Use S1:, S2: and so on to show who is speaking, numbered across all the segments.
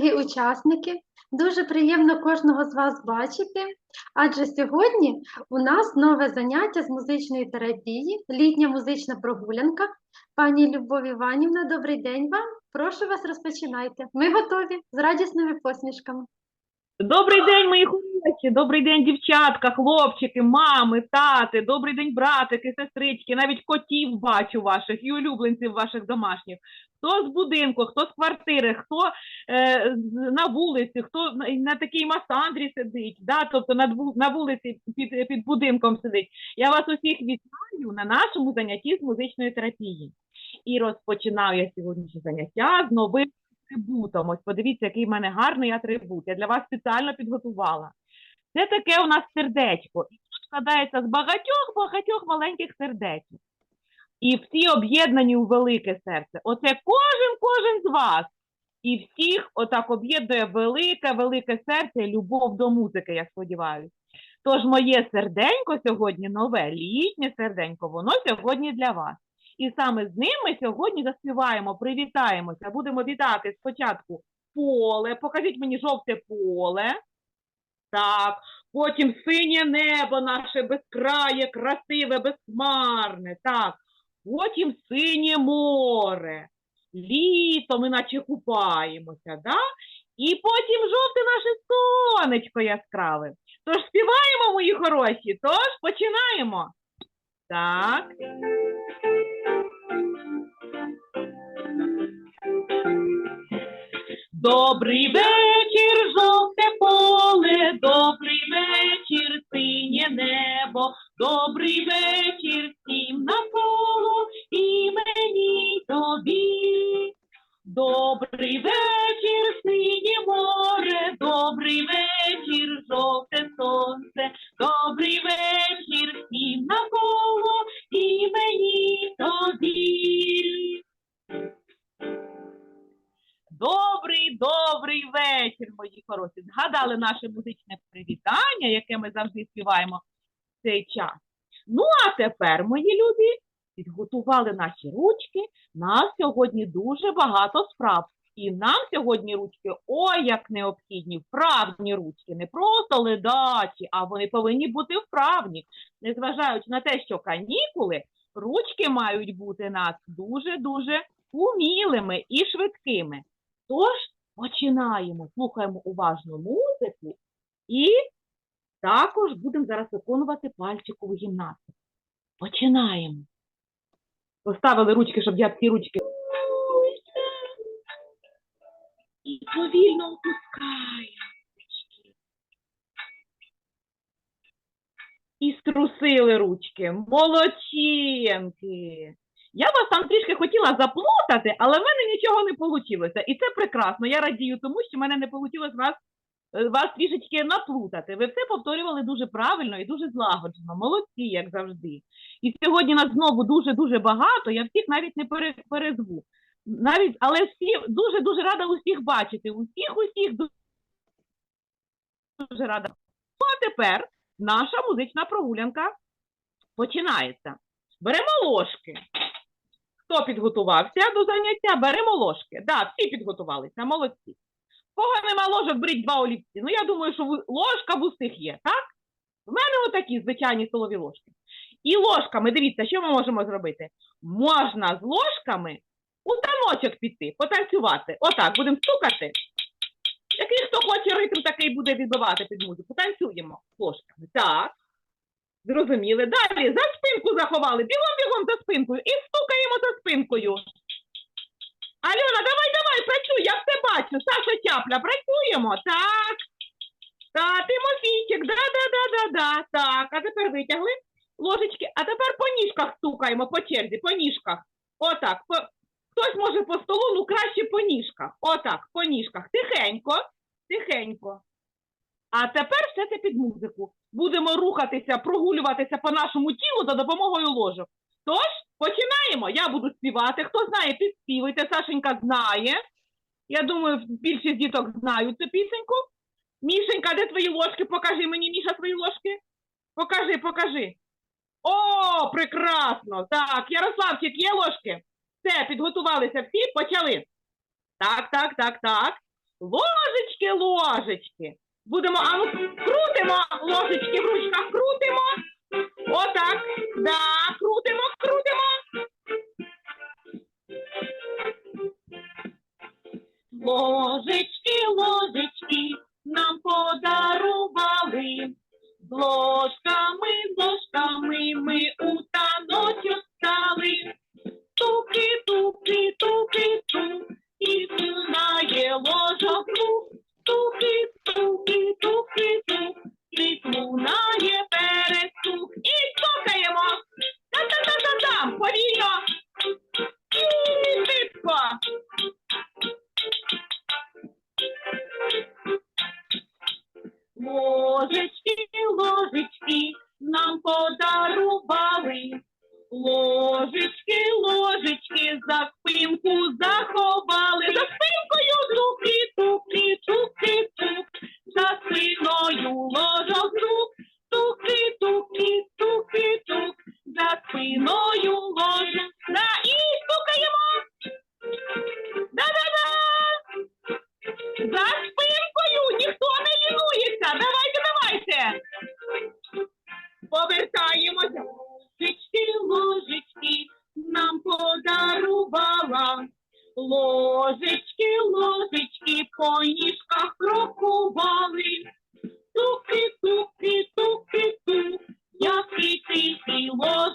S1: дорогі учасники! Дуже приємно кожного з вас бачити, адже сьогодні у нас нове заняття з музичної терапії, літня музична прогулянка. Пані Любов Іванівна, добрий день вам. Прошу вас, розпочинайте. Ми готові з радісними посмішками.
S2: Добрий день, мої добрий день, дівчатка, хлопчики, мами, тати, добрий день, братики, сестрички, навіть котів бачу ваших і улюбленців ваших домашніх. Хто з будинку, хто з квартири, хто е, на вулиці, хто на, такій масандрі сидить, да, тобто на, на вулиці під, під будинком сидить. Я вас усіх вітаю на нашому занятті з музичної терапії. І розпочинаю я сьогоднішнє заняття з новим атрибутом. Ось подивіться, який в мене гарний атрибут. Я для вас спеціально підготувала. Це таке у нас сердечко. І тут складається з багатьох-багатьох маленьких сердечок. І всі об'єднані у велике серце. Оце кожен, кожен з вас. І всіх отак об'єднує велике, велике серце любов до музики, я сподіваюся. Тож моє серденько сьогодні нове, літнє серденько, воно сьогодні для вас. І саме з ним ми сьогодні заспіваємо, привітаємося. Будемо вітати спочатку поле. Покажіть мені жовте поле. Так, потім синє небо наше безкрає, красиве, безхмарне. Так, потім синє море. Літо ми наче купаємося, да? І потім жовте наше сонечко яскраве. Тож співаємо, мої хороші, тож починаємо. Так. Добрий вечір, жовте поле, добрий вечір, синє небо, добрий вечір всім навколо і мені тобі. Добрий вечір, синє море, добрий вечір, жовте сонце, добрий вечір добрий вечір, мої хороші. Згадали наше музичне привітання, яке ми завжди співаємо в цей час. Ну, а тепер, мої любі, підготували наші ручки. Нас сьогодні дуже багато справ. І нам сьогодні ручки ой як необхідні, вправні ручки, не просто ледачі, а вони повинні бути вправні. Незважаючи на те, що канікули, ручки мають бути нас дуже-дуже умілими і швидкими. Тож починаємо, слухаємо уважно музику і також будемо зараз виконувати пальчикову гімнастику. Починаємо. Поставили ручки, щоб я всі ручки. І повільно опускаю. ручки. І струсили ручки. Молодчинки. Я вас там трішки хотіла заплутати, але в мене нічого не вийшло. І це прекрасно. Я радію тому, що в мене не вийшло вас, е, вас трішечки наплутати. Ви все повторювали дуже правильно і дуже злагоджено. Молодці, як завжди. І сьогодні нас знову дуже-дуже багато. Я всіх навіть не пере- перезву. Навіть, але всі дуже-дуже рада усіх бачити. Усіх, усіх ду- дуже рада. Ну, а тепер наша музична прогулянка починається. Беремо ложки. Хто підготувався до заняття, беремо ложки. Да, всі підготувалися, молодці. Кого нема ложок, беріть два олівці. Ну, я думаю, що ложка в усіх є, так? В мене отакі звичайні столові ложки. І ложками, дивіться, що ми можемо зробити? Можна з ложками у таночок піти, потанцювати. Отак, будемо стукати. Який хто хоче ритм, такий буде відбивати під музику. Танцюємо з ложками. Так. Зрозуміли. Далі за спинку заховали. Бігом бігом за спинкою. І стукаємо за спинкою. Альона, давай, давай, працюй, я все бачу. Саша Чапля, працюємо. Так. Так, Тимофійчик, да-да-да-да-да. Так, а тепер витягли ложечки. А тепер по ніжках стукаємо, по черзі, по ніжках. Отак. По... Хтось може по столу, ну краще по ніжках. Отак, по ніжках. Тихенько, тихенько. А тепер все це під музику. Будемо рухатися, прогулюватися по нашому тілу за допомогою ложок. Тож, починаємо. Я буду співати. Хто знає, підспівуйте. Сашенька знає. Я думаю, більшість діток знають цю пісеньку. Мішенька, де твої ложки? Покажи мені, Міша, свої ложки. Покажи, покажи. О, прекрасно! Так, Ярославчик, є ложки? Все, підготувалися всі, почали. Так, так, так, так. Ложечки, ложечки. Будемо, а ну, крутимо ложечки в ручках, крутимо. Отак. Да, крутимо, крутимо. Ложечки, ложечки нам подарували. З well.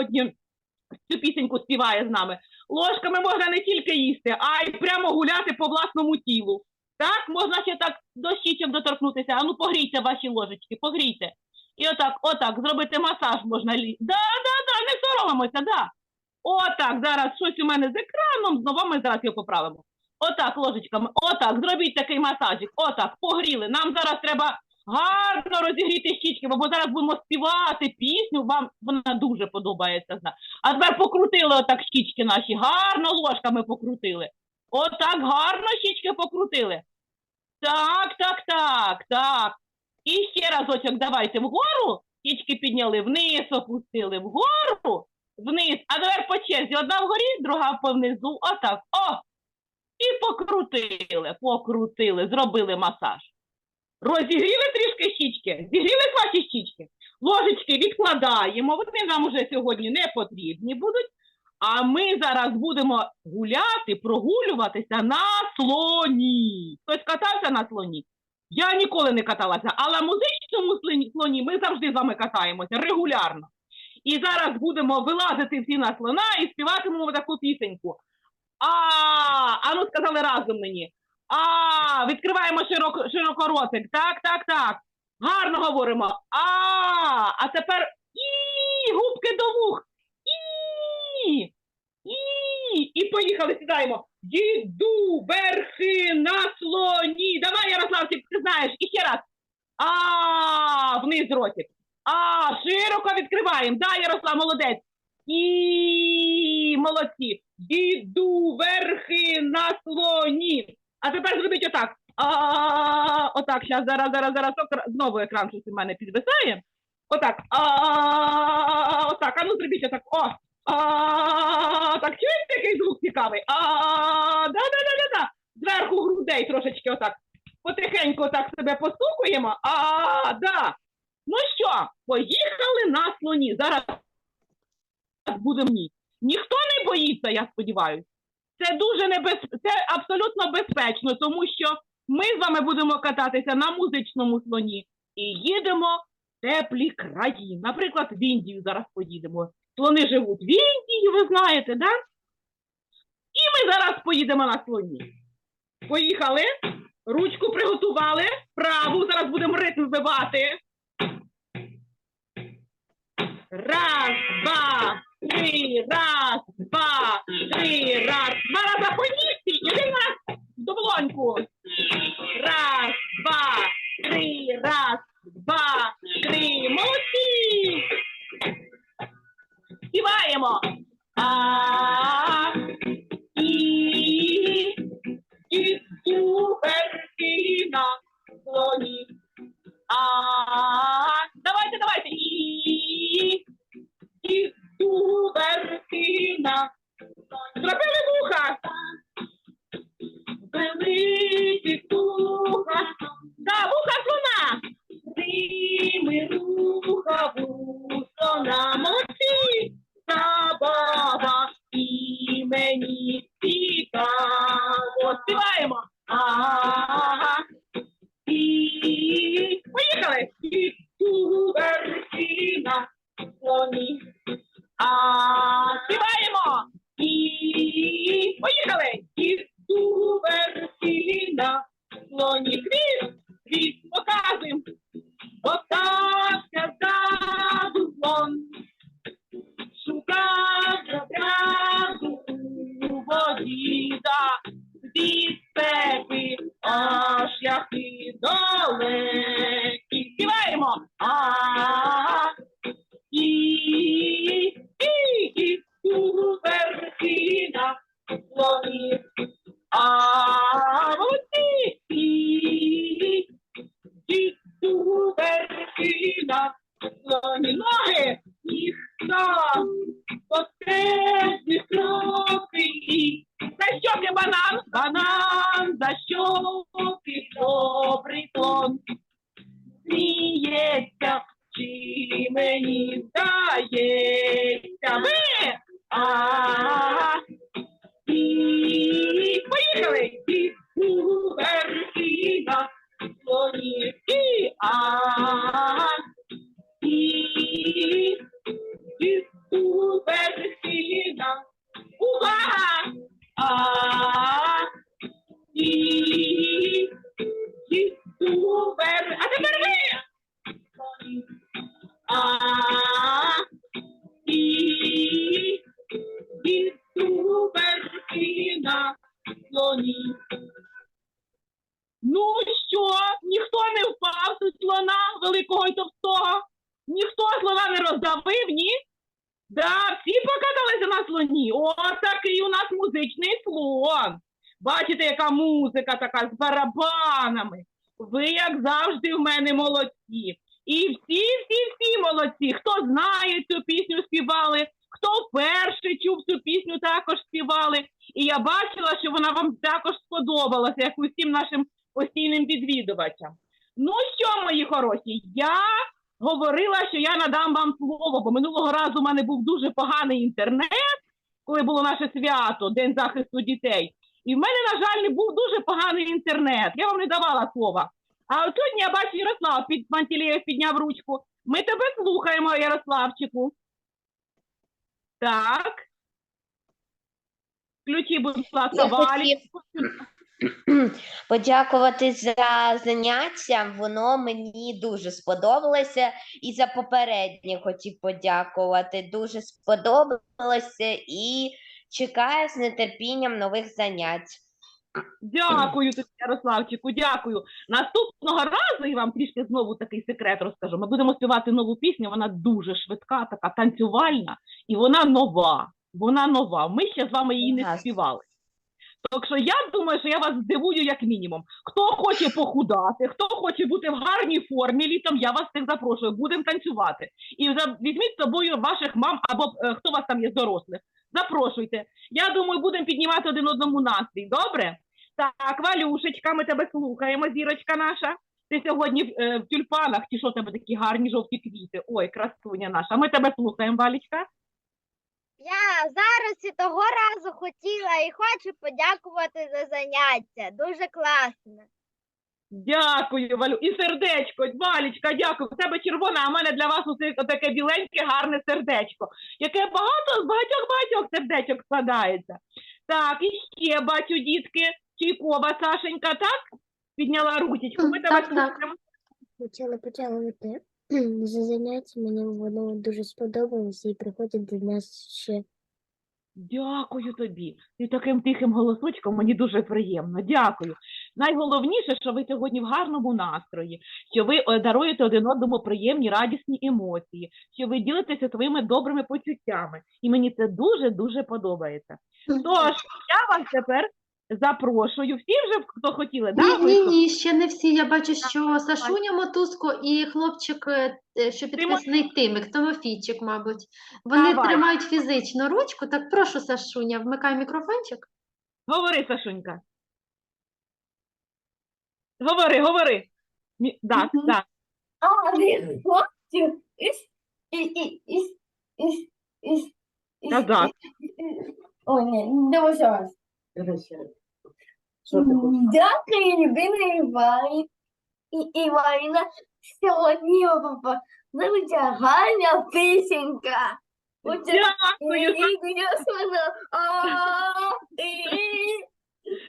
S2: Сьогодні цю пісеньку співає з нами. Ложками можна не тільки їсти, а й прямо гуляти по власному тілу. Так, можна ще так до щічок доторкнутися. Ану, погрійте ваші ложечки, погрійте. І отак, отак, зробити масаж можна лі. Да, да, да, не соромимося, да. Отак, зараз щось у мене з екраном, знову ми зараз його поправимо. Отак, ложечками, отак, зробіть такий масажик, отак, погріли. Нам зараз треба гарно розігріти щічки, бо зараз будемо співати пісню, вам вона дуже подобається. А тепер покрутили отак щічки наші, гарно ложками покрутили. Отак гарно щічки покрутили. Так, так, так, так. І ще разочок давайте вгору, щічки підняли, вниз опустили, вгору, вниз. А тепер по черзі. Одна вгорі, друга повнизу. Отак. О! І покрутили, покрутили, зробили масаж. Розігріли трішки щічки, зігріли ваші щічки. Ложечки відкладаємо, вони нам уже сьогодні не потрібні будуть. А ми зараз будемо гуляти, прогулюватися на слоні. Хтось катався на слоні? Я ніколи не каталася, але на музичному слоні- ми завжди з вами катаємося регулярно. І зараз будемо вилазити всі на слона і співатимемо таку пісеньку. А, а ну сказали разом мені. А, відкриваємо широко, широко ротик. Так, так, так. Гарно говоримо. А, а тепер і губки до вух. І, і, і поїхали, сідаємо. Їду верхи на слоні. Давай, Ярославчик, ти знаєш, і ще раз. А, вниз ротик. А, широко відкриваємо. Да, Ярослав, молодець. І молодці. Іду верхи на слоні. А тепер зробіть отак. Отак, зараз, зараз, зараз, зараз. Знову екран щось у мене підвисає. Отак. Отак. А ну зробіть отак. О. Так, чуєте, який звук цікавий? Да, да, да, да, да. Зверху грудей трошечки отак. Потихеньку так себе постукуємо. А, да. Ну що, поїхали на слоні. Зараз будемо ні. Ніхто не боїться, я сподіваюся. Це дуже небез... це абсолютно безпечно, тому що ми з вами будемо кататися на музичному слоні і їдемо в теплі краї. Наприклад, в Індію зараз поїдемо. Слони живуть в Індії, ви знаєте, да? І ми зараз поїдемо на слоні. Поїхали, ручку приготували, праву, зараз будемо ритм вбивати. Раз, два, три, раз, два, три, раз. Два рази по ніжці і один раз. Раз, два, три, раз, два, три. Молодці! Співаємо. З барабанами. Ви, як завжди, в мене молодці. І всі, всі, всі молодці. Хто знає цю пісню, співали, хто вперше чув цю пісню, також співали. І я бачила, що вона вам також сподобалася, як усім нашим постійним відвідувачам. Ну що, мої хороші, я говорила, що я надам вам слово, бо минулого разу у мене був дуже поганий інтернет, коли було наше свято, День захисту дітей. І в мене, на жаль, не був дуже поганий інтернет. Я вам не давала слова. А от сьогодні я бачу Ярослав під Пантелеєв підняв ручку. Ми тебе слухаємо, Ярославчику. Так. Включи, будь ласка, Валі.
S3: подякувати за заняття. Воно мені дуже сподобалося. І за попереднє хотів подякувати. Дуже сподобалося і чекаю з нетерпінням нових занять.
S2: Дякую тобі, Ярославчику, дякую. Наступного разу я вам трішки знову такий секрет розкажу. Ми будемо співати нову пісню, вона дуже швидка, така танцювальна, і вона нова. Вона нова. Ми ще з вами її не
S3: Ясно.
S2: співали. Так що я думаю, що я вас здивую як мінімум. Хто хоче похудати, хто хоче бути в гарній формі літом, я вас всіх запрошую. Будемо танцювати. І за- візьміть з собою ваших мам або е, хто у вас там є з дорослих. Запрошуйте. Я думаю, будемо піднімати один одному настрій. Добре? Так, Валюшечка, ми тебе слухаємо, зірочка наша. Ти сьогодні в, е, в тюльпанах, ті, що тебе такі гарні жовті квіти. Ой, красуня наша. Ми тебе слухаємо, Валічка.
S4: Я зараз і того разу хотіла і хочу подякувати за заняття. Дуже класно.
S2: Дякую, Валю. І сердечко, Валічка, дякую. У тебе червоне, а в мене для вас усе таке біленьке, гарне сердечко, яке багато з багатьох-багатьох сердечок складається. Так, і ще бачу, дітки, Чайкова, Сашенька, так? Підняла ручечку. Ми тебе
S1: так, так.
S2: слухаємо.
S5: Хотіла подякувати за заняття. Мені воно дуже сподобалося і приходять до нас ще.
S2: Дякую тобі. Ти таким тихим голосочком, мені дуже приємно. Дякую. Найголовніше, що ви сьогодні в гарному настрої, що ви е, даруєте один одному приємні, радісні емоції, що ви ділитеся своїми добрими почуттями. І мені це дуже-дуже подобається. Тож, я вас тепер запрошую. Всі вже, хто хотіли, да,
S1: Ні, ні, ні, ще не всі. Я бачу, що Сашуня Мотузко і хлопчик, е, е, що підписаний Тимик, Тимофійчик, мабуть. Вони
S2: Давай.
S1: тримають фізичну ручку. Так прошу, Сашуня, вмикай мікрофончик.
S2: Говори, Сашунька. Говори, говори. Мі- Так,
S1: Мгм.
S2: так.
S5: А, хлопчик із, і, і, із, із, із, із,
S2: Казак.
S5: Ой, ні, давай ще раз. Дякую, Івані. І Іванівна, сьогодні папа дуже гарна пісенька.
S2: Дякую,
S5: і вона, а, і,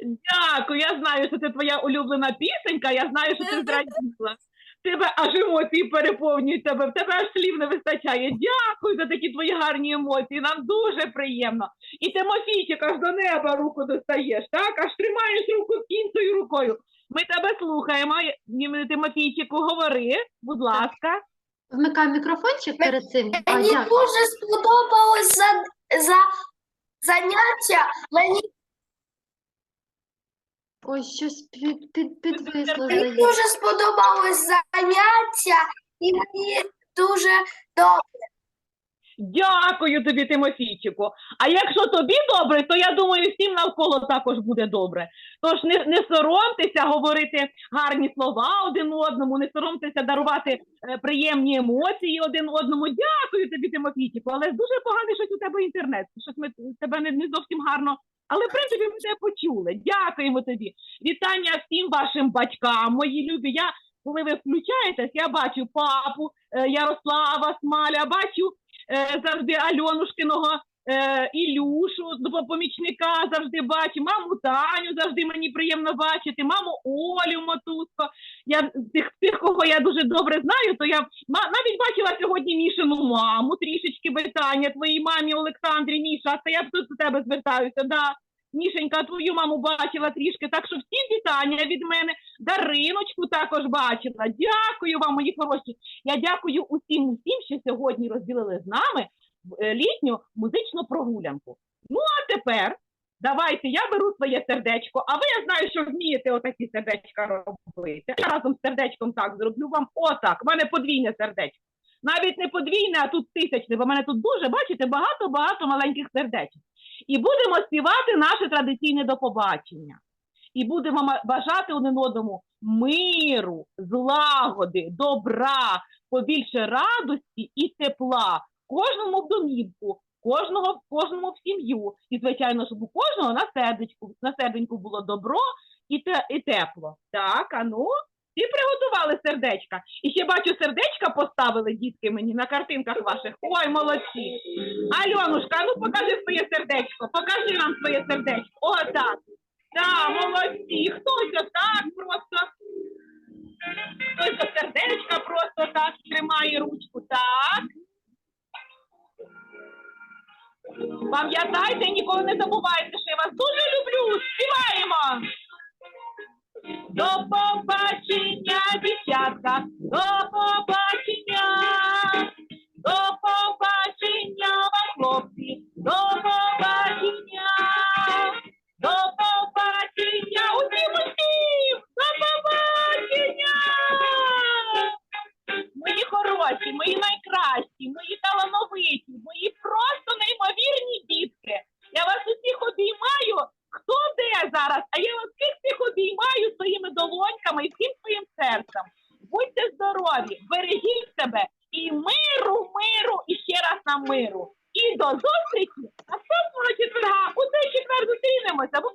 S2: Дякую, я знаю, що це твоя улюблена пісенька, я знаю, що ти зраділа. Тебе аж емоції переповнюють тебе, в тебе аж слів не вистачає. Дякую за такі твої гарні емоції. Нам дуже приємно. І Тимофійчик аж до неба руку достаєш, так? Аж тримаєш руку кінцею рукою. Ми тебе слухаємо. Тимофійчику, говори, будь ласка.
S1: Вмикай мікрофончик перед цим.
S5: Мені дуже сподобалось за, за заняття. Мені
S1: Ой, щось під, під, підвисло.
S2: Мені
S1: здається.
S5: дуже сподобалось заняття, і мені дуже добре.
S2: Дякую тобі, Тимофійчику. А якщо тобі добре, то я думаю, всім навколо також буде добре. Тож не, не соромтеся говорити гарні слова один одному, не соромтеся дарувати е, приємні емоції один одному. Дякую тобі, Тимофійчику. Але дуже поганий щось у тебе інтернет. Щось ми тебе не, не зовсім гарно. Але в принципі ми тебе почули. Дякуємо тобі. Вітання всім вашим батькам, мої любі. Я коли ви включаєтесь, я бачу папу е, Ярослава Смаля, бачу завжди Альонушкиного е, Ілюшу, помічника завжди бачу, маму Таню завжди мені приємно бачити, маму Олю Мотузко. Я тих, тих, кого я дуже добре знаю, то я навіть бачила сьогодні Мішину маму, трішечки вітання твоїй мамі Олександрі Міша, це я тут до тебе звертаюся. Да. Мішенька, твою маму бачила трішки, так що всім вітання від мене. Дариночку також бачила. Дякую вам, мої хороші. Я дякую усім усім, що сьогодні розділили з нами е, літню музичну прогулянку. Ну а тепер давайте я беру своє сердечко, а ви я знаю, що вмієте отакі сердечка робити. Я разом з сердечком так зроблю вам отак. У мене подвійне сердечко. Навіть не подвійне, а тут тисячне, бо в мене тут дуже, бачите, багато-багато маленьких сердечок. І будемо співати наше традиційне до побачення. І будемо бажати один одному миру, злагоди, добра, побільше радості і тепла. Кожному в домівку, кожного, кожному в сім'ю. І, звичайно, щоб у кожного на сердечку, на серденьку було добро і, те, і тепло. Так, а ну, всі приготували сердечка. І ще бачу, сердечка поставили дітки мені на картинках ваших. Ой, молодці. Альонушка, ну покажи своє сердечко, покажи нам своє сердечко. О, так. Так, молодці. Хтось отак просто. Хтось до сердечка просто так тримає ручку. Так. Пам'ятайте, ніколи не забувайте, що я вас дуже люблю. Співаємо. До побачення, como estamos